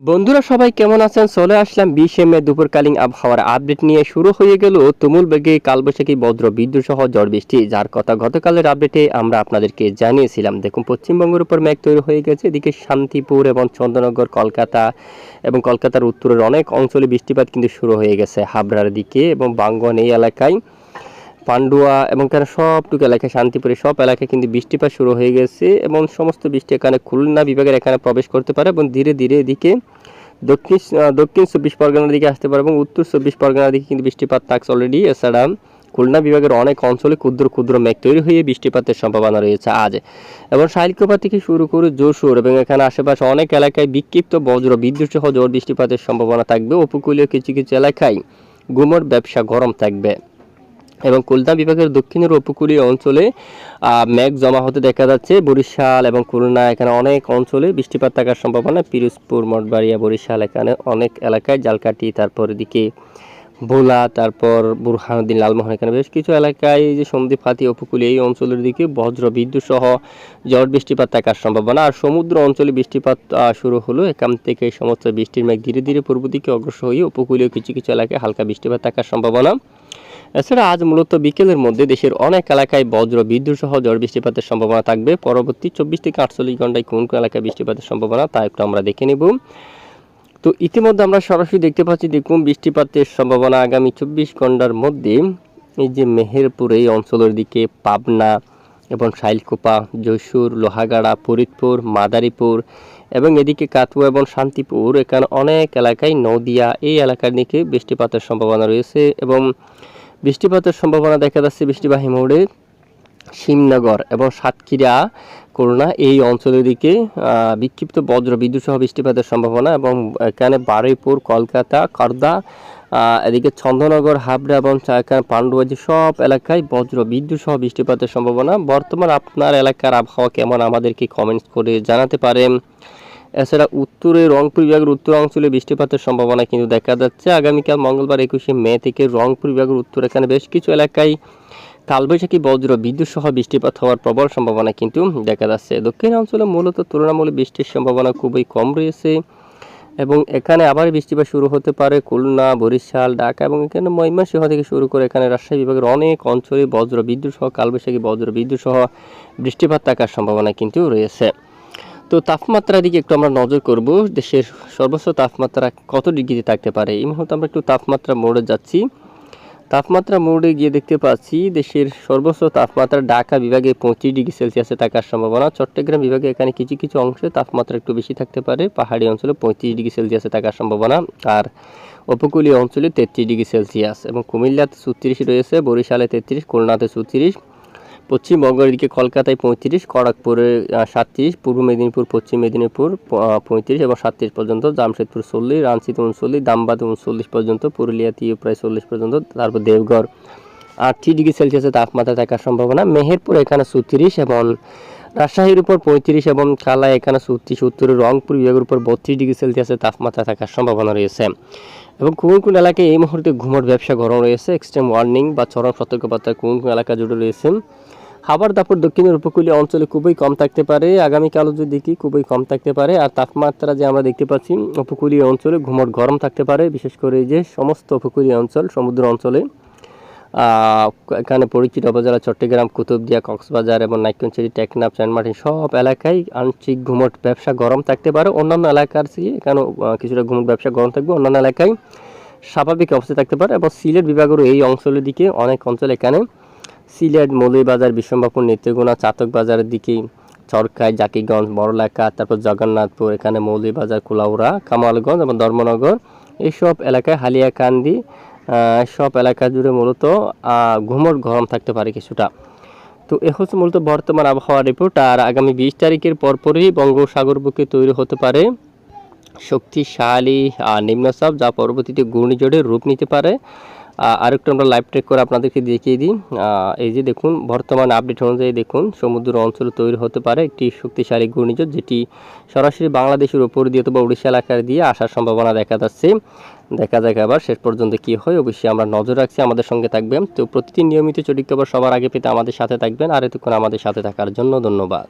বন্ধুরা, সবাই কেমন আছেন? চলে আসলাম বিশে মে দুপুরকালীন আবহাওয়ার আপডেট নিয়ে। শুরু হয়ে গেল তুমুল বেগে কালবৈশাখী বজ্র বিদ্যুৎ সহ ঝড় বৃষ্টি। যার কথা গতকালের আপডেটে আমরা আপনাদেরকে জানিয়েছিলাম। দেখুন, পশ্চিমবঙ্গের উপর মেঘ তৈরি হয়ে গেছে। এদিকে শান্তিপুর এবং চন্দ্রনগর, কলকাতা এবং কলকাতার উত্তরের অনেক অঞ্চলে বৃষ্টিপাত কিন্তু শুরু হয়ে গেছে হাবড়ার দিকে এবং বাঙ্গন এই এলাকায়। পান্ডুয়া এবং এখানে সবটুকু এলাকায় শান্তিপুরে সব এলাকায় কিন্তু বৃষ্টিপাত শুরু হয়ে গেছে এবং সমস্ত বৃষ্টি এখানে খুলনা বিভাগের এখানে প্রবেশ করতে পারে এবং ধীরে ধীরে এদিকে দক্ষিণ দক্ষিণ চব্বিশ পরগনার দিকে আসতে পারে এবং উত্তর চব্বিশ পরগনার দিকে কিন্তু বৃষ্টিপাত থাকছে অলরেডি এছাড়া খুলনা বিভাগের অনেক অঞ্চলে ক্ষুদ্র ক্ষুদ্র মেঘ তৈরি হয়ে বৃষ্টিপাতের সম্ভাবনা রয়েছে আজ। এবং শাইলকোপা থেকে শুরু করে যশোর এবং এখানে আশেপাশে অনেক এলাকায় বিক্ষিপ্ত বজ্র, বিদ্যুৎ সহ জোর বৃষ্টিপাতের সম্ভাবনা থাকবে। উপকূলীয় কিছু কিছু এলাকায় গুমোট ব্যবসা গরম থাকবে। এবং খুলনা বিভাগের দক্ষিণের উপকূলীয় অঞ্চলে মেঘ জমা হতে দেখা যাচ্ছে। বরিশাল এবং খুলনা এখানে অনেক অঞ্চলে বৃষ্টিপাত থাকার সম্ভাবনা। পিরোজপুর, মঠবাড়িয়া, বরিশাল এখানে অনেক এলাকায় জালকাটি তারপর এদিকে ভোলা, তারপর বুরহানুদ্দিন লালমোহন এখানে বেশ কিছু এলাকায় যে সন্দ্বীপ হাতি উপকূলীয় এই অঞ্চলের দিকে বজ্র বিদ্যুৎ সহ ঝড় বৃষ্টিপাত থাকার সম্ভাবনা। আর সমুদ্র অঞ্চলে বৃষ্টিপাত শুরু হলো। এখান থেকে সমস্ত বৃষ্টির মেঘ ধীরে ধীরে পূর্ব দিকে অগ্রসর হয়ে উপকূলীয় কিছু কিছু এলাকায় হালকা বৃষ্টিপাত থাকার সম্ভাবনা। এছাড়া আজ মূলত বিকেলের মধ্যে দেশের অনেক এলাকায় বজ্র, বিদ্যুৎ সহ ঝড় বৃষ্টিপাতের সম্ভাবনা থাকবে। পরবর্তী চব্বিশ থেকে আটচল্লিশ ঘন্টায় কোন কোন এলাকায় বৃষ্টিপাতের সম্ভাবনা, তা একটু আমরা দেখে নেব। তো ইতিমধ্যে আমরা সরাসরি দেখতে পাচ্ছি, দেখুন বৃষ্টিপাতের সম্ভাবনা আগামী চব্বিশ ঘণ্টার মধ্যে এই যে মেহেরপুর এই অঞ্চলের দিকে পাবনা এবং শাইলকোপা যশোর লোহাগাড়া, ফরিদপুর, মাদারীপুর এবং এদিকে কাতুয়া এবং শান্তিপুর, এখানে অনেক এলাকায় নদিয়া এই এলাকার দিকে বৃষ্টিপাতের সম্ভাবনা রয়েছে এবং বৃষ্টিপাতের সম্ভাবনা দেখা যাচ্ছে বৃষ্টিবাহী মোড়ে শিমনগর এবং সাতক্ষীরা করোনা এই অঞ্চলের দিকে বিক্ষিপ্ত বজ্র বিদ্যুৎ সহ বৃষ্টিপাতের সম্ভাবনা এবং এখানে বারুইপুর, কলকাতা করদা এদিকে চন্দ্রনগর, হাবড়া এবং যে সব এলাকায় বজ্র বিদ্যুৎ সহ বৃষ্টিপাতের সম্ভাবনা। বর্তমান আপনার এলাকার আবহাওয়া কেমন আমাদেরকে কমেন্টস করে জানাতে পারেন। এছাড়া উত্তরে রংপুর বিভাগের উত্তর অঞ্চলে বৃষ্টিপাতের সম্ভাবনা কিন্তু দেখা যাচ্ছে। আগামীকাল মঙ্গলবার একুশে মে থেকে রংপুর বিভাগের উত্তর এখানে বেশ কিছু এলাকায় কালবৈশাখী বজ্র, বিদ্যুৎ সহ বৃষ্টিপাত হওয়ার প্রবল সম্ভাবনা কিন্তু দেখা যাচ্ছে। দক্ষিণ অঞ্চলে মূলত তুলনামূলক বৃষ্টির সম্ভাবনা খুবই কম রয়েছে এবং এখানে আবার বৃষ্টিপাত শুরু হতে পারে খুলনা, বরিশাল, ঢাকা এবং এখানে ময়মনসিংহ থেকে শুরু করে এখানে রাজশাহী বিভাগের অনেক অঞ্চলে বজ্র, বিদ্যুৎ সহ, কালবৈশাখী বজ্র, বিদ্যুৎ সহ বৃষ্টিপাত থাকার সম্ভাবনা কিন্তু রয়েছে। তো তাপমাত্রার দিকে একটু আমরা নজর করব। দেশের সর্বোচ্চ তাপমাত্রা কত ডিগ্রিতে থাকতে পারে? এই মুহূর্তে আমরা একটু তাপমাত্রা মোড়ে যাচ্ছি। তাপমাত্রা মোড়ে গিয়ে দেখতে পাচ্ছি, দেশের সর্বোচ্চ তাপমাত্রা ঢাকা বিভাগে পঁচিশ ডিগ্রি সেলসিয়াসে থাকার সম্ভাবনা। চট্টগ্রাম বিভাগে এখানে কিছু কিছু অংশে তাপমাত্রা একটু বেশি থাকতে পারে। পাহাড়ি অঞ্চলে পঁয়ত্রিশ ডিগ্রি সেলসিয়াসে থাকার সম্ভাবনা। আর উপকূলীয় অঞ্চলে তেত্রিশ ডিগ্রি সেলসিয়াস এবং কুমিল্লাতে ছত্রিশ রয়েছে, বরিশালে তেত্রিশ, খুলনাতে ছত্রিশ। পশ্চিমবঙ্গের দিকে কলকাতায় পঁয়ত্রিশ, খড়গপুরে সাতত্রিশ, পূর্ব মেদিনীপুর, পশ্চিম মেদিনীপুর পঁয়ত্রিশ এবং সাতত্রিশ পর্যন্ত, জামশেদপুর চল্লিশ রাঞ্চিতে উনচল্লিশ, দামবাদে উনচল্লিশ পর্যন্ত পুরুলিয়াতেও প্রায় চল্লিশ পর্যন্ত, তারপর দেবগড় আটত্রিশ ডিগ্রি সেলসিয়াসের তাপমাত্রা থাকার সম্ভাবনা, মেহেরপুর এখানে ছত্রিশ এবং রাজশাহীর উপর পঁয়ত্রিশ এবং কালাই এখানে ছত্রিশ, উত্তরে রংপুর বিভাগের উপর বত্রিশ ডিগ্রি সেলসিয়াসের তাপমাত্রা থাকার সম্ভাবনা রয়েছে। এবং কোন কোন এলাকায় এই মুহূর্তে ঘুমোট ব্যবসা গরম রয়েছে? এক্সট্রিম ওয়ার্নিং বা চরম সতর্কবার্তা কোন কোন এলাকা জুড়ে রয়েছে খাবার দাপর দক্ষিণের উপকূলীয় অঞ্চলে খুবই কম থাকতে পারে আগামীকালও যদি দেখি খুবই কম থাকতে পারে, আর তাপমাত্রা যে আমরা দেখতে পাচ্ছি, উপকূলীয় অঞ্চলে ঘুমট গরম থাকতে পারে, বিশেষ করে যে সমস্ত উপকূলীয় অঞ্চল, সমুদ্র অঞ্চলে। এখানে পরিচিত উপজেলা চট্টগ্রাম, কুতুবদিয়া, কক্সবাজার এবং নাইকনচেরি, টেকনাফ চানমাটি সব এলাকায় আংশিক ঘুমট ব্যবসা গরম থাকতে পারে। অন্যান্য এলাকার চেয়ে এখানে কিছুটা ঘুমট ব্যবসা গরম থাকবে। অন্যান্য এলাকায় স্বাভাবিক অবস্থায় থাকতে পারে এবং সিলেট বিভাগেরও এই অঞ্চলের দিকে অনেক অঞ্চল এখানে সিলেট, মৌলভীবাজার বিশ্বম্বাপুর নেত্রকোনা চাতক বাজারের দিকে চরকায়, জাকিগঞ্জ বড়লেখা তারপর জগন্নাথপুর, এখানে মৌলভীবাজার, কুলাউড়া, কামালগঞ্জ এবং ধর্মনগর। এইসব এলাকায় হালিয়াকান্দি সব এলাকা জুড়ে মূলত ঘুমট গরম থাকতে পারে কিছুটা। তো এ হচ্ছে মূলত বর্তমান আবহাওয়া রিপোর্ট আর আগামী বিশ তারিখের পরপরই বঙ্গোসাগর বুকে তৈরি হতে পারে। শক্তিশালী নিম্নচাপ, যা পরবর্তীতে ঘূর্ণিঝড়ের রূপ নিতে পারে। আরেকটু আমরা লাইভ ট্রেক করে আপনাদেরকে দেখিয়ে দিই। এই যে দেখুন, বর্তমান আপডেট অনুযায়ী দেখুন, সমুদ্র অঞ্চলে তৈরি হতে পারে একটি শক্তিশালী ঘূর্ণিঝড়, যেটি সরাসরি বাংলাদেশের ওপর দিয়ে অথবা উড়িষ্যা এলাকার দিয়ে আসার সম্ভাবনা দেখা যাচ্ছে। দেখা যাক আবার শেষ পর্যন্ত কি হয়, অবশ্যই আমরা নজর রাখছি, আমাদের সঙ্গে থাকবেন। তো প্রতিদিন নিয়মিত চটিক খবর সবার আগে পেতে আমাদের সাথে থাকবেন। আর এতক্ষণ আমাদের সাথে থাকার জন্য ধন্যবাদ।